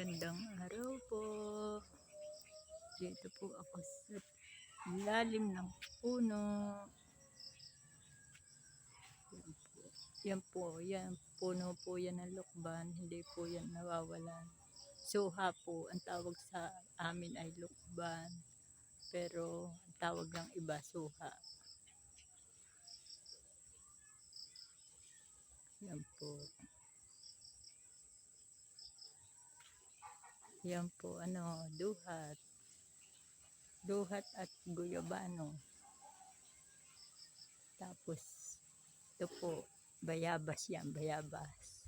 Magandang araw po. Dito po ako sa lalim ng puno. Yan po. Yan po. Yan puno po yan ng lukban. Hindi po yan nawawalan. Suha po. Ang tawag sa amin ay lukban. Pero ang tawag ng iba suha. Yan po. Yan po, ano, duhat. Duhat at guyabano. Tapos, ito po, bayabas yan, bayabas.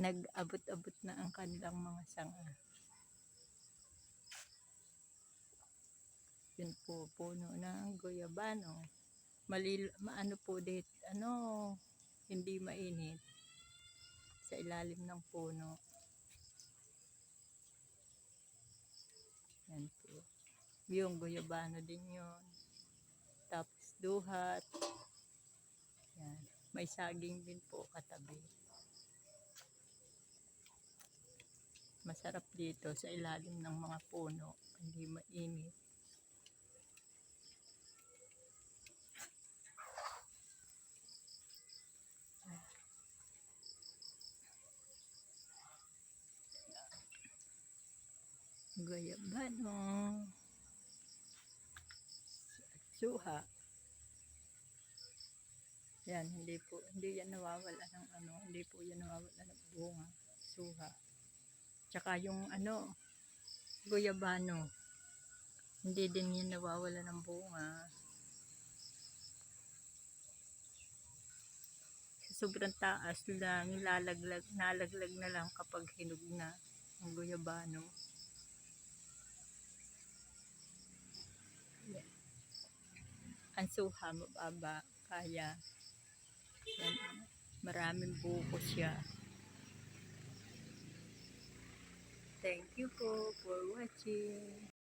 Nag-abot-abot na ang kanilang mga sanga. Yun po, puno ng guyabano. Malil, maano po dito, ano, hindi mainit. Sa ilalim ng puno. Yan po. Yung guyabano din yun. Tapos duhat. Yan. May saging din po katabi. Masarap dito sa ilalim ng mga puno. Hindi mainit. Guyabano. Suha. Yan, hindi po, hindi yan nawawala ng ano, hindi po yan nawawala ng bunga. Suha. Tsaka yung ano, guyabano. Hindi din yan nawawala ng bunga. Sa sobrang taas lang, lalaglag, nalaglag na lang kapag hinog na ang guyabano. Ang suha mababa, kaya yan, maraming buko siya. Thank you po for watching.